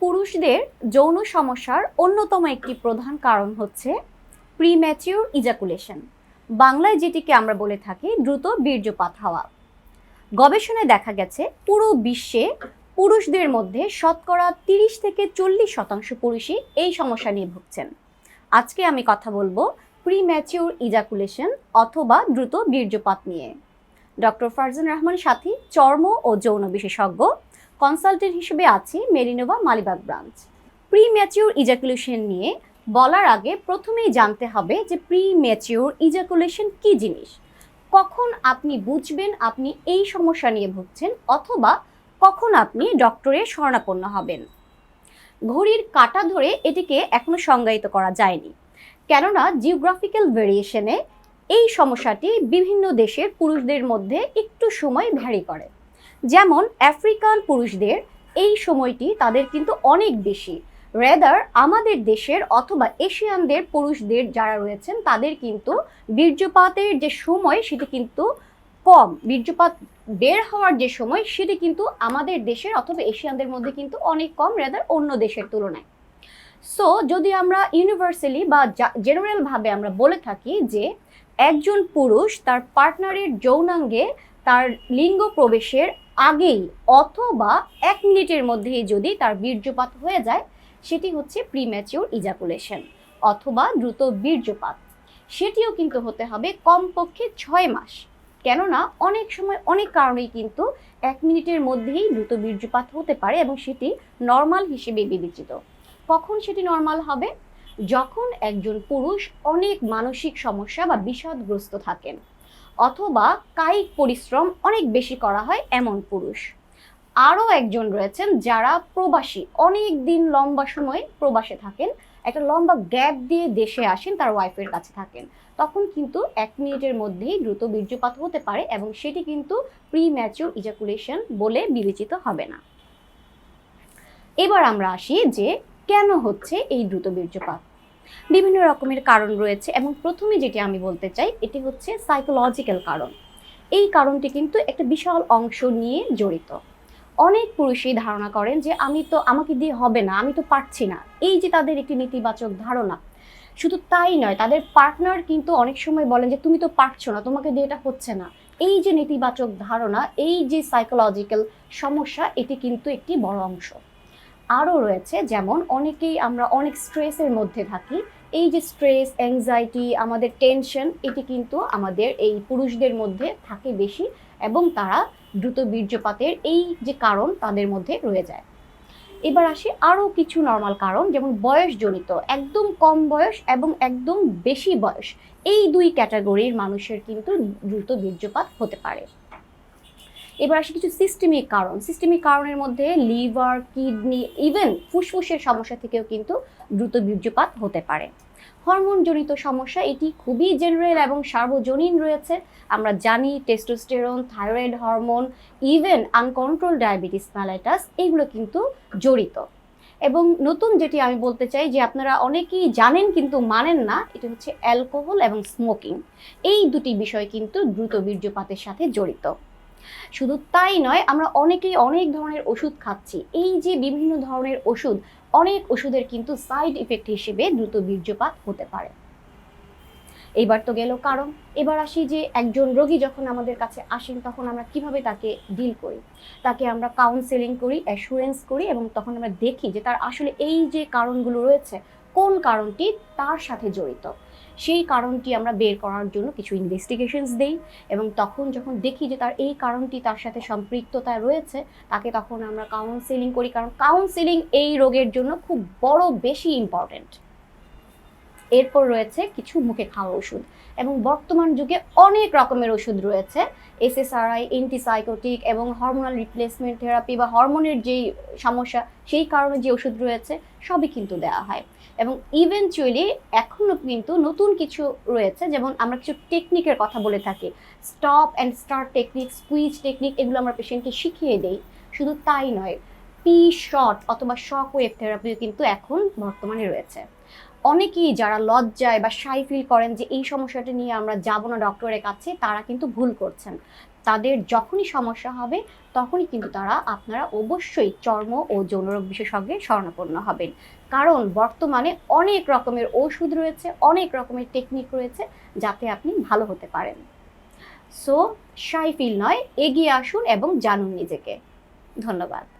পুরুষদের যৌন সমস্যার অন্যতম একটি প্রধান কারণ হচ্ছে প্রিম্যাচিউর ইজাকুলেশন বাংলায় যেটিকে আমরা বলে থাকি দ্রুত বীর্যপাত হওয়া। গবেষণায় দেখা গেছে, পুরো বিশ্বে পুরুষদের মধ্যে শতকরা তিরিশ থেকে চল্লিশ শতাংশ পুরুষই এই সমস্যা নিয়ে ভুগছেন। আজকে আমি কথা বলব প্রিম্যাচিউর ইজাকুলেশন অথবা দ্রুত বীর্যপাত নিয়ে। ডক্টর ফারজান রহমান সাথী, চর্ম ও যৌন বিশেষজ্ঞ। কনসালটেন্ট হিসেবে আছি মেরিনোভা Malibagh branch. Premature ejaculation নিয়ে বলার আগে প্রথমেই জানতে হবে যে প্রি ম্যাচিউর ইজাকুলেশন কী জিনিস? কখন আপনি বুঝবেন আপনি এই সমস্যা নিয়ে ভুগছেন অথবা কখন আপনি ডক্টরের শরণাপন্ন হবেন? ঘড়ির কাটা ধরে এটিকে এখনও সংজ্ঞায়িত করা যায়নি। কেননা জিওগ্রাফিক্যাল ভেরিয়েশনে এই সমস্যাটি বিভিন্ন দেশের পুরুষদের মধ্যে একটু সময় ভ্যারি করে। যেমন আফ্রিকান পুরুষদের, এই সময়টি তাদের কিন্তু অনেক বেশি। রেদার আমাদের দেশের অথবা এশিয়ানদের পুরুষদের যারা রয়েছেন, তাদের কিন্তু বীর্যপাতের যে সময়, সেটি কিন্তু কম। বীর্যপাত বের হওয়ার যে সময়, সেটি কিন্তু আমাদের দেশের অথবা এশিয়ানদের মধ্যে কিন্তু অনেক কম রেদার অন্য দেশের তুলনায়। সো যদি আমরা ইউনিভার্সালি বা জেনারেলভাবে আমরা বলে থাকি যে, একজন পুরুষ তার পার্টনারের যৌনাঙ্গে তার লিঙ্গ প্রবেশের আগেই অথবা এক মিনিটের মধ্যেই যদি তার বীর্যপাত হয়ে যায়, সেটি হচ্ছে প্রিম্যাচিউর ইজাকুলেশন অথবা দ্রুত বীর্যপাত। সেটিও কিন্তু হতে হবে কমপক্ষে ছয় মাস। কেননা অনেক সময় অনেক কারণেই কিন্তু এক মিনিটের মধ্যেই দ্রুত বীর্যপাত হতে পারে এবং সেটি নর্মাল হিসেবে বিবেচিত। কখন সেটি নর্মাল হবে? যখন একজন পুরুষ অনেক মানসিক সমস্যা বা বিষাদগ্রস্ত থাকেন। অথবা কায়িক পরিশ্রম অনেক বেশি করা হয় এমন পুরুষ। আরও একজন রয়েছেন যারা প্রবাসী, অনেক দিন লম্বা সময় প্রবাসে থাকেন, একটা লম্বা গ্যাপ দিয়ে দেশে আসেন, তার ওয়াইফের কাছে থাকেন। তখন কিন্তু এক মিনিটের মধ্যেই দ্রুত বীর্যপাত হতে পারে এবং সেটি কিন্তু প্রি ম্যাচিউর ইজাকুলেশন বলে বিবেচিত হবে না। এবার আমরা আসি যে কেন হচ্ছে এই দ্রুত বীর্যপাত? বিভিন্ন রকমের কারণ রয়েছে এবং প্রথমে যেটি আমি বলতে চাই, এটি হচ্ছে সাইকোলজিক্যাল কারণ। এই কারণটি কিন্তু একটা বিশাল অংশ নিয়ে জড়িত। অনেক পুরুষই ধারণা করেন যে, আমি তো, আমাকে দিয়ে হবে না, আমি তো পারছি না। এই যে তাদের একটি নেতিবাচক ধারণা, শুধু তাই নয়, তাদের পার্টনার কিন্তু অনেক সময় বলেন যে, তুমি তো পারছ না, তোমাকে দিয়ে এটা হচ্ছে না। এই যে নেতিবাচক ধারণা, এই যে সাইকোলজিক্যাল সমস্যা, এটি কিন্তু একটি বড় অংশ। আরও রয়েছে, যেমন অনেকেই আমরা অনেক স্ট্রেসের মধ্যে থাকি। এই যে স্ট্রেস অ্যাংজাইটি আমাদের টেনশন এটি কিন্তু আমাদের এই পুরুষদের মধ্যে থাকে বেশি এবং তারা দ্রুত বীর্যপাতের এই যে কারণ তাদের মধ্যে রয়ে যায়। এবার আসি আরও কিছু নর্মাল কারণ, যেমন বয়সজনিত, একদম কম বয়স এবং একদম বেশি বয়স। এই দুই ক্যাটাগরির মানুষের কিন্তু দ্রুত বীর্যপাত হতে পারে। এবার আসি কিছু সিস্টেমিক কারণ। সিস্টেমিক কারণের মধ্যে লিভার, কিডনি ইভেন ফুসফুসের সমস্যা থেকেও কিন্তু দ্রুত বীর্যপাত হতে পারে। হরমোনজনিত সমস্যা, এটি খুবই জেনারেল এবং সার্বজনীন রয়েছে। আমরা জানি testosterone thyroid hormone even uncontrol diabetes mellitus এগুলো কিন্তু জড়িত। এবং নতুন যেটি আমি বলতে চাই যে আপনারা অনেকেই জানেন কিন্তু মানেন না, এটা হচ্ছে অ্যালকোহল এবং স্মোকিং এই দুটি বিষয় কিন্তু দ্রুত বীর্যপাতের সাথে জড়িত। শুধু তাই নয়, আমরা অনেকেই অনেক ধরনের ওষুধ খাচ্ছি। এই যে বিভিন্ন ধরনের ওষুধ, অনেক ওষুধের কিন্তু সাইড ইফেক্ট হিসেবে দ্রুত বীর্যপাত হতে পারে। এইবার তো গেল কারণ। এবার আসি যে একজন রোগী যখন আমাদের কাছে আসেন, তখন আমরা কীভাবে তাকে ডিল করি? তাকে আমরা কাউন্সেলিং করি অ্যাসুরেন্স করি এবং তখন আমরা দেখি যে তার আসলে এই যে কারণগুলো রয়েছে, কোন কারণটি তার সাথে জড়িত? সেই কারণটি আমরা বের করার জন্য কিছু ইনভেস্টিগেশনস দেই এবং তখন যখন দেখি যে তার এই কারণটি তার সাথে সম্পৃক্ততা রয়েছে, তাকে তখন আমরা কাউন্সেলিং করি। কারণ কাউন্সেলিং এই রোগের জন্য খুব বড় বেশি ইম্পর্ট্যান্ট এরপর রয়েছে কিছু মুখে খাওয়া ওষুধ এবং বর্তমান যুগে অনেক রকমের ওষুধ রয়েছে। এসএসআরআই অ্যান্টিসাইকোটিক এবং হরমোনাল রিপ্লেসমেন্ট থেরাপি বা হরমোনের যেই সমস্যা, সেই কারণে যে ওষুধ রয়েছে, সবই কিন্তু দেওয়া হয়। এবং ইভেনচুয়ালি এখনও কিন্তু নতুন কিছু রয়েছে, যেমন আমরা কিছু টেকনিকের কথা বলে থাকি। Stop and start technique squeeze technique এগুলো আমরা পেশেন্টকে শিখিয়ে দেই। শুধু তাই নয় পি শট অথবা শক ওয়েভ থেরাপিও কিন্তু এখন বর্তমানে রয়েছে। অনেকেই যারা লজ্জায় বা সাই ফিল করেন যে এই সমস্যাটা নিয়ে আমরা যাব না ডক্টরের কাছে, তারা কিন্তু ভুল করছেন। তাদের যখনই সমস্যা হবে, তখনই কিন্তু তারা আপনারা অবশ্যই চর্ম ও যৌনরোগ বিশেষজ্ঞের শরণাপন্ন হবেন। কারণ বর্তমানে অনেক রকমের ওষুধ রয়েছে, অনেক রকমের টেকনিক রয়েছে, যাতে আপনি ভালো হতে পারেন। সো সাই ফিল নয়, এগিয়ে আসুন এবং জানুন নিজেকে। ধন্যবাদ।